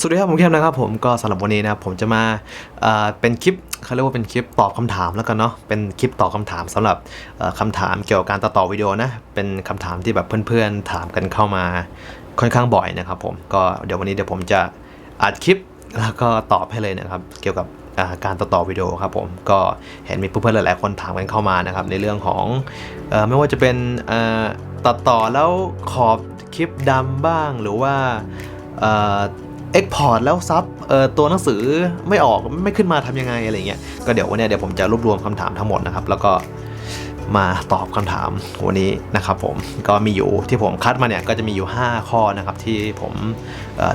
สวัสดีครับผมเข้มนะครับผมก็สำหรับวันนี้นะผมจะมาเป็นคลิปเขาเรียกว่าเป็นคลิปตอบคำถามแล้วกันเนาะเป็นคลิปตอบคำถามสำหรับเอ่อคำถามเกี่ยวกับการตัดต่อวิดีโอนะเป็นคำถามที่แบบเพื่อนๆถามกันเข้ามาค่อนข้างบ่อยนะครับผมก็เดี๋ยววันนี้เดี๋ยวผมจะอัดคลิปแล้วก็ตอบให้เลยนะครับเกี่ยวกับการตัดต่อวิดีโอครับผมก็เห็นมีเพื่อนๆหลายๆคนถามกันเข้ามานะครับในเรื่องของอไม่ว่าจะเป็นตัดต่อแล้วขอบคลิปดำบ้างหรือว่า เอ็กพอร์ตแล้วซับเอ่อตัวหนังสือไม่ออกไม่ขึ้นมาทำยังไงอะไรเงี้ยก็เดี๋ยววันนี้เดี๋ยวผมจะรวบรวมคำถามทั้งหมดนะครับ แล้วก็มาตอบคำถามวันนี้นะครับผมก็มีอยู่ที่ผมคัดมาเนี่ยก็จะมีอยู่ 5 ข้อนะครับที่ผม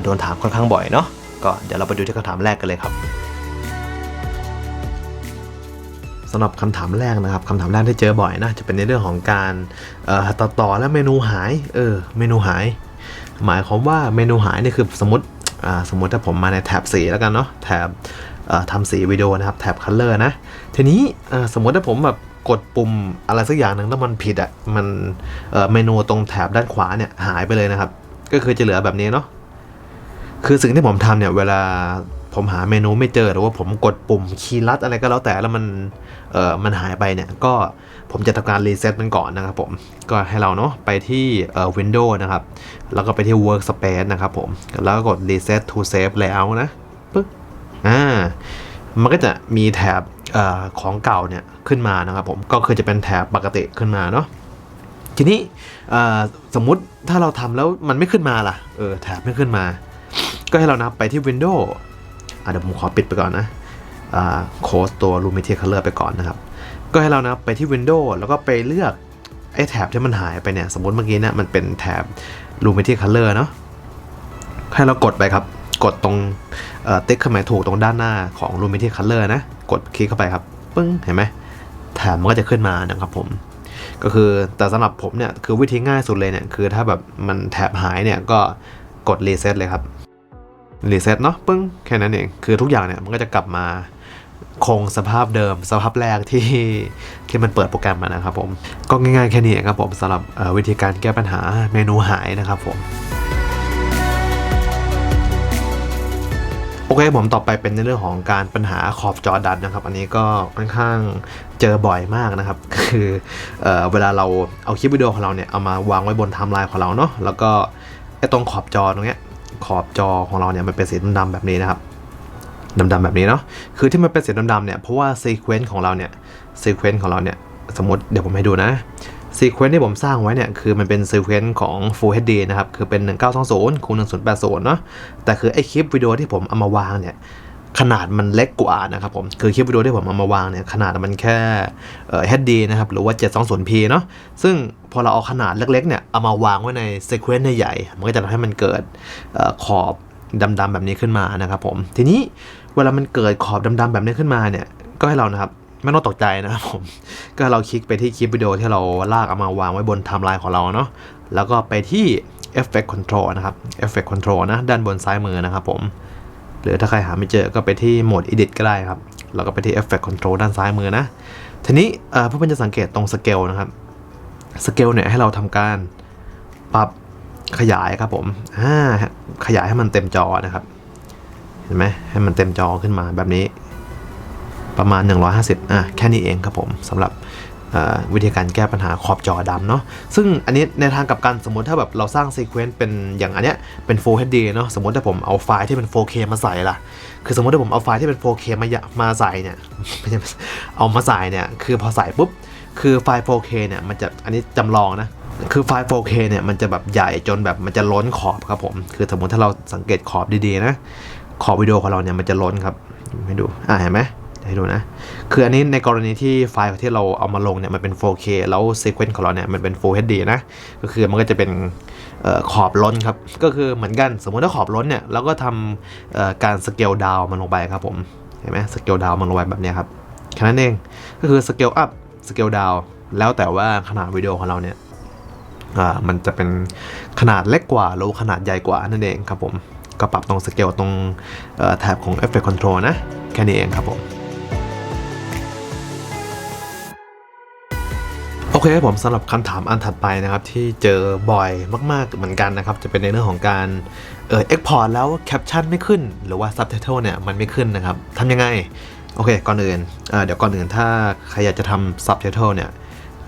โดนถามค่อนข้างบ่อยเนาะก็เดี๋ยวเราไปดูที่คำถามแรกกันเลยครับสำหรับคำถามแรกนะครับคำถามแรกที่เจอบ่อยนะจะเป็นในเรื่องของการเอ่อตัดต่อแล้วเมนูหายเออเมนูหาย หมายความว่าเมนูหายนี่คือสมมติ สมมติถ้าผมมาในแท็บสีแล้วกันเนาะแท็บทำสีวิดีโอนะครับแท็บคัลเลอร์นะ ทีนี้อ่อสมมติถ้าผมแบบกดปุ่มอะไรสักอย่างหนึ่งแล้วมันผิดอะ่ะมันเอ่อเมนูตรงแถบด้านขวาเนี่ยหายไปเลยนะครับ ก็คือจะเหลือแบบนี้เนาะคือสิ่งที่ผมทำเนี่ยเวลา ผมหาเมนูไม่เจอหรือว่าผมกดปุ่มคีย์ลัดอะไรก็แล้วแต่แล้วมันเอ่อมันหายไปเนี่ยก็ผมจะทำการรีเซ็ตมันก่อนนะครับผมก็ให้เราเนาะไปที่เอ่อ Windows นะครับ แล้วก็ไปที่ Workspace นะครับผมแล้วก็กด Reset to Save Layout นะปึ๊บอ่ามันก็จะมีแถบเออของเก่าเนี่ยขึ้นมานะครับผมก็คือจะเป็นแถบปกติขึ้นมาเนาะทีนี้เอ่อสมมุติถ้าเราทำแล้วมันไม่ขึ้นมาล่ะเออแถบไม่ขึ้นมา ก็ให้เรานะไปที่ Windows เดี๋ยวผมขอปิดไปก่อนนะโค้ดตัว Luminosity Color ไปก่อนนะครับ ก็ให้เรานะไปที่ Windows แล้วก็ไปเลือกไอ้แถบที่มันหายไปเนี่ย สมมติเมื่อกี้เนี่ยมันเป็นแถบ Luminosity Color เนาะให้เรากดไปครับ กดตรงเติ๊กเครื่องหมายถูกตรงด้านหน้าของ Luminosity Color นะ กดคลิกเข้าไปครับปึ้งเห็นไหมแถบมันก็จะขึ้นมานะครับผมก็คือแต่สำหรับผมเนี่ยคือวิธีง่ายสุดเลยเนี่ยคือถ้าแบบมันแถบหายเนี่ยก็กดรีเซ็ตเลยครับ รีเซ็ตเนาะปึ้งแค่นั้นเอง คือทุกอย่างเนี่ยมันก็จะกลับมาคงสภาพเดิม สภาพแรกที่ที่มันเปิดโปรแกรมมานะครับผมก็ง่ายๆแค่นี้ครับผมสำหรับวิธีการแก้ปัญหาเมนูหายนะครับผมโอเคผมต่อไปเป็นในเรื่องของการปัญหาขอบจอดันนะครับ อันนี้ก็ค่อนข้างเจอบ่อยมากนะครับ คือเออเวลาเราเอาคลิปวิดีโอของเราเนี่ยเอามาวางไว้บนไทม์ไลน์ของเราเนาะแล้วก็ไอ้ตรงขอบจอตรงเนี้ย ขอบจอของเราเนี่ยมันเป็นสีดำๆแบบนี้นะครับดำๆแบบนี้เนาะคือที่มันเป็นสีดำๆเนี่ยเพราะว่าซีเควนต์ของเราเนี่ยซีเควนต์ของเราเนี่ยสมมติเดี๋ยวผมให้ดูนะซีเควนต์ที่ผมสร้างไว้เนี่ยคือมันเป็นซีเควนต์ของ Full HD นะครับ คือเป็น 1920คูณ1080 เนาะแต่คือไอคลิปวิดีโอที่ผมเอามาวางเนี่ย ขนาดมันเล็กกว่านะครับผม คือคลิปวิดีโอที่ผมเอามาวางเนี่ยขนาดมันแค่เอ่อ HD นะครับหรือว่า 720p เนาะซึ่งพอเราเอาขนาดเล็กๆเนี่ยเอามาวางไว้ในเซีเควนต์ใหญ่ มันก็จะทำให้มันเกิดออขอบดำๆแบบนี้ขึ้นมานะครับผม ทีนี้เวลามันเกิดขอบดำๆแบบนี้ขึ้นมาเนี่ยก็ให้เรานะครับไม่ต้องตกใจนะครับผมก็เราคลิกไปที่คลิปวิดีโอที่เราลากเอามาวางไว้บนไทม์ไลน์ของเราเนาะแล้วก็ไปที่ Effect Control นะครับ Effect Control นะด้านบนซ้ายมือนะครับผม หรือถ้าใครหาไม่เจอก็ไปที่โหมด Edit ก็ได้ครับ แล้วก็ไปที่ Effect Control ด้านซ้ายมือนะ ทีนี้เอ่อเพื่อนๆจะสังเกตตรง Scale นะครับ Scale เนี่ยให้เราทำการปรับขยายครับผมอ่าขยายให้มันเต็มจอนะครับ เห็นไหมให้มันเต็มจอขึ้นมาแบบนี้ประมาณ 150อะแค่นี้เองครับผมสำหรับ วิธีการแก้ปัญหาขอบจอดำเนาะซึ่งอันนี้ในทางกลับกันสมมติถ้าแบบเราสร้างซีเควนต์เป็นอย่างอันเนี้ยเป็น Full HD เนาะสมมติถ้าผมเอาไฟล์ที่เป็น 4K มาใส่ล่ะ คือสมมติถ้าผมเอาไฟล์ที่เป็น 4K มามาใส่เนี่ยเอามาใส่เนี่ยคือพอใส่ปุ๊บคือไฟล์ 4K เนี่ยมันจะอันนี้จำลองนะคือไฟล์ 4K เนี่ยมันจะแบบใหญ่จนแบบมันจะล้นขอบครับผม คือสมมติถ้าเราสังเกตขอบดีๆนะ ขอบวิดีโอของเราเนี่ยมันจะล้นครับให้ดู อ่าเห็นไหม ให้ดูนะ คืออันนี้ในกรณีที่ไฟล์ที่เราเอามาลงเนี่ยมันเป็น 4K แล้วซีเควนต์ของเราเนี่ยมันเป็น Full HD นะ ก็คือมันก็จะเป็นออขอบล้นครับ ก็คือเหมือนกัน สมมติถ้าขอบล้นเนี่ยเราก็ทำการสเกลดาวมันลงไปครับผม เห็นไหมสเกลดาวมันลงไปแบบนี้ครับ แค่นั้นเอง ก็คือสเกลอัพสเกลดาวแล้วแต่ว่าขนาดวิดีโอของเราเนี่ยมันจะเป็นขนาดเล็กกว่าหรือขนาดใหญ่กว่านั่นเองครับผมก็ปรับตรงสเกลตรงแถบของ Effect Control นะ แค่นี้เองครับผม เคเครับผมสำหรับคำถามอันถัดไปนะครับ ที่เจอบ่อยมากๆเหมือนกันนะครับ จะเป็นในเรื่องของการเออ export แล้วแคปชั่นไม่ขึ้น หรือว่า subtitle เนี่ยมันไม่ขึ้นนะครับทำยังไง โอเค ก่อนอื่นเเดี๋ยวก่อนอื่นถ้าใครอยากจะทำ subtitle เนี่ย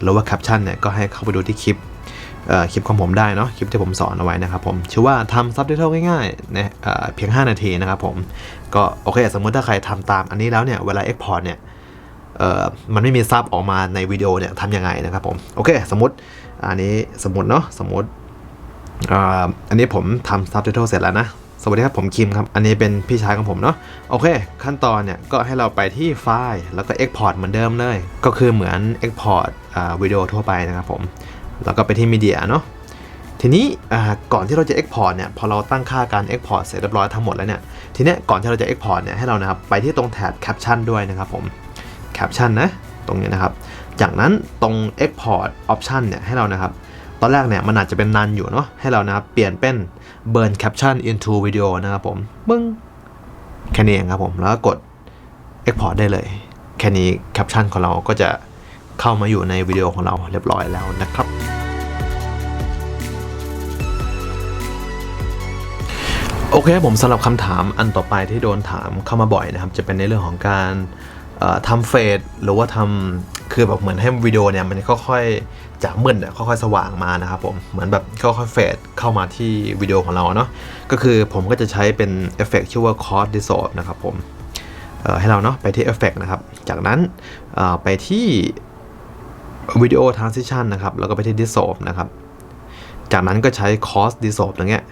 หรือว่าแคปชั่นเนี่ยก็ให้เข้าไปดูที่คลิปคลิปของผมได้เนาะคลิปที่ผมสอนเอาไว้นะครับผมชื่อว่าทำ subtitle ง่ายๆนะเอ่อเพียง 5 นาทีนะครับผมก็โอเค สมมุติถ้าใครทำตามอันนี้แล้วเนี่ยเวลา export เนี่ย มันไม่มีซับออกมาในวิดีโอเนี่ยทำยังไงนะครับผมโอเค สมมติอันนี้สมมติเนาะสมมติอันนี้ผมทำซับไตเติลเสร็จแล้วนะสวัสดีครับ ผมคิมครับ อันนี้เป็นพี่ชายของผมเนาะโอเค ขั้นตอนเนี่ย ก็ให้เราไปที่ไฟล์แล้วก็ Export เหมือนเดิมเลย ก็คือเหมือน Export อวิดีโอทั่วไปนะครับผม แล้วก็ไปที่มีเดียเนาะทีนี้ก่อนที่เราจะ Export เนี่ย พอเราตั้งค่าการ Export เสร็จเรียบร้อยทั้งหมดแล้วเนี่ย ทีนี้ก่อนที่เราจะ Export เนี่ย ให้เรานะครับไปที่ตรงแถบ Caption ด้วยนะครับผม Caption นะตรงนี้นะครับ จากนั้นตรง Export Option เนี่ยให้เรานะครับ ตอนแรกเนี่ยมันอาจจะเป็นนันอยู่เนาะให้เรานะครับเปลี่ยนเป็น Burn Caption into Video นะครับผมปึ้งแค่นี้เองครับผม แล้วก็กด Export ได้เลย แค่นี้ Caption ของเราก็จะเข้ามาอยู่ในวิดีโอของเราเรียบร้อยแล้วนะครับโอเคผมสำหรับคำถามอันต่อไปที่โดนถามเข้ามาบ่อยนะครับ จะเป็นในเรื่องของการ ทำเฟดหรือว่าทำคือแบบเหมือนให้วิดีโอเนี่ยมันค่อยๆจากมืดเนี่ยค่อยๆสว่างมานะครับผมเหมือนแบบค่อยๆเฟดเข้ามาที่วิดีโอของเราเนาะก็คือผมก็จะใช้เป็นเอฟเฟกต์ชื่อว่า Cross Dissolve นะครับผมให้เราเนาะไปที่เอฟเฟกต์นะครับ จากนั้นไปที่วิดีโอ transition นะครับ แล้วก็ไปที่ dissolve นะครับ จากนั้นก็ใช้ cross dissolve อย่างเงี้ย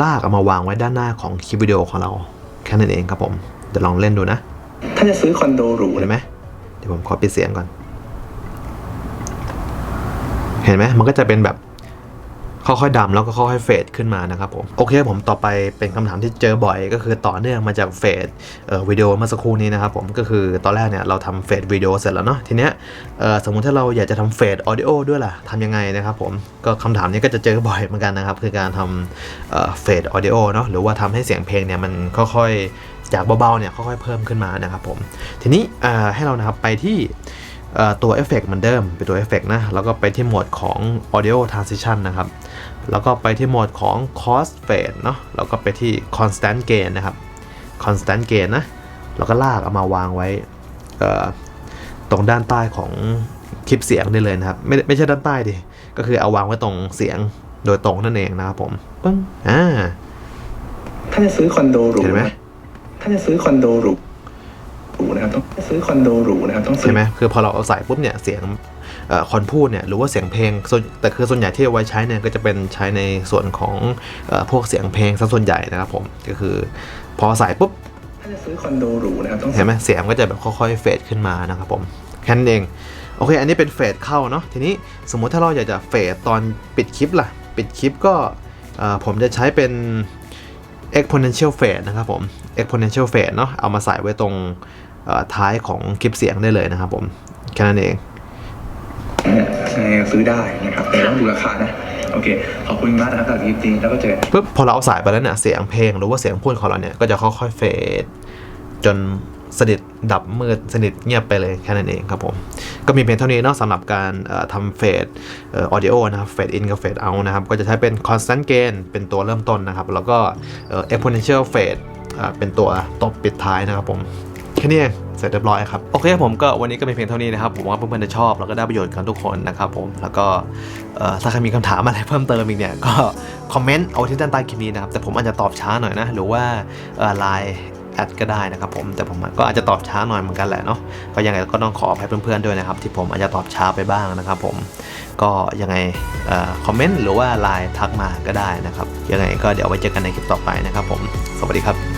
ลากเอามาวางไว้ด้านหน้าของคลิปวิดีโอของเรา แค่นั้นเองครับผม เดี๋ยวลองเล่นดูนะ ถ้าจะซื้อคอนโดหรูเห็นไหมเดี๋ยวผมขอปิดเสียงก่อน เห็นไหมมันก็จะเป็นแบบค่อยๆดำแล้วก็ค่อยๆเฟดขึ้นมานะครับผมโอเคผมต่อไปเป็นคำถามที่เจอบ่อยก็คือต่อเนื่องมาจากเฟดเอ่อวิดีโอเมื่อสักครู่นี้นะครับผมก็คือตอนแรกเนี่ยเราทำเฟดวิดีโอเสร็จแล้วเนาะทีเนี้ยเอ่อสมมุติถ้าเราอยากจะทำเฟดออดิโอด้วยล่ะทำยังไงนะครับผมก็คำถามนี้ก็จะเจอบ่อยเหมือนกันนะครับคือการทำเฟดออดิโอเนาะหรือว่าทำให้เสียงเพลงเนี่ยมันค่อยๆ จากเบาๆเนี่ยค่อยๆเพิ่มขึ้นมานะครับผม ทีนี้เอ่อให้เรานะครับไปที่เอ่อตัวเอฟเฟกเหมือนเดิมเป็นตัวเอฟเฟกนะแล้วก็ไปที่โหมดของ audio transition นะครับ แล้วก็ไปที่โหมดของ cost fade เนาะแล้วก็ไปที่ constant gain นะครับ constant gain นะแล้วก็ลากเอามาวางไว้เอ่อตรงด้านใต้ของคลิปเสียงได้เลยนะครับ ไม่ไม่ใช่ด้านใต้ดิก็คือเอาวางไว้ตรงเสียงโดยตรงนั่นเองนะครับผมปึ้งอ่าถ้าจะซื้อคอนโดหรูเห็นไหมถ้าจะซื้อคอนโดหรูหรูนะครับต้องซื้อคอนโดหรูนะครับต้องใช่ไหมคือพอเราเอาใส่ปุ๊บเนี่ยเสียงเอ่อคนพูดเนี่ยหรือว่าเสียงเพลงแต่คือส่วนใหญ่ที่เอาไว้ใช้เนี่ยก็จะเป็นใช้ในส่วนของอพวกเสียงเพลงซะส่วนใหญ่นะครับผมก็คือพอใส่ปุ๊บถ้าจะซื้อคอนโดหรูนะครับต้องเห็นไหมเสียงก็จะแบบค่อยๆเฟดขึ้นมานะครับผมแค่นั้นเองโอเค อันนี้เป็นเฟดเข้าเนาะทีนี้สมมุติถ้าเราอยากจะเฟดตอนปิดคลิปล่ะ ปิดคลิปก็ผมจะใช้เป็น exponential fade นะครับผม exponential fade เนาะเอามาใส่ไว้ตรงเอ่อท้ายของคลิปเสียงได้เลยนะครับผมแค่นั้นเองเนี่ยซื้อได้นะครับแต่ต้องดูราคานะโอเคขอบคุณมากนะครับสำหรับคลิปนี้แล้วก็เจอกันปุ๊บพอเราเอาสายไปแล้วเนี่ยเสียงเพลงหรือว่าเสียงพูดของเราเนี่ยก็จะค่อยๆเฟดจน สนิทดับมืดสนิทเงียบไปเลยแค่นั้นเองครับผม ก็มีเพียงเท่านี้เนาะสำหรับการทำเฟดออ audio นะครับเฟด in กับเฟด out นะครับ ก็จะใช้เป็น constant gain เป็นตัวเริ่มต้นนะครับ แล้วก็เอ่อ exponential fade เป็นตัวตบปิดท้ายนะครับผมแค่นี้เสร็จเรียบร้อยครับ โอเคผมก็วันนี้ก็มีเพียงเท่านี้นะครับ ผมว่าเพื่อนๆจะชอบ แล้วก็ได้ประโยชน์กันทุกคนนะครับผมแล้วก็ถ้าใครมีคำถามอะไรเพิ่มเติมอีกเนี่ย ก็คอมเมนต์เอาที่ด้านใต้คลิปนี้นะครับ แต่ผมอาจจะตอบช้าหน่อยนะ หรือว่าไลน์ อดก็ได้นะครับผมแต่ผมก็อาจจะตอบช้าหน่อยเหมือนกันแหละเนาะก็ยังไงก็ต้องขออภัยเพื่อนๆด้วยนะครับ ที่ผมอาจจะตอบช้าไปบ้างนะครับผมก็ยังไงคอมเมนต์หรือว่าไลน์ทักมาก็ได้นะครับยังไงก็เดี๋ยวไว้เจอกันในคลิปต่อไปนะครับผม สวัสดีครับ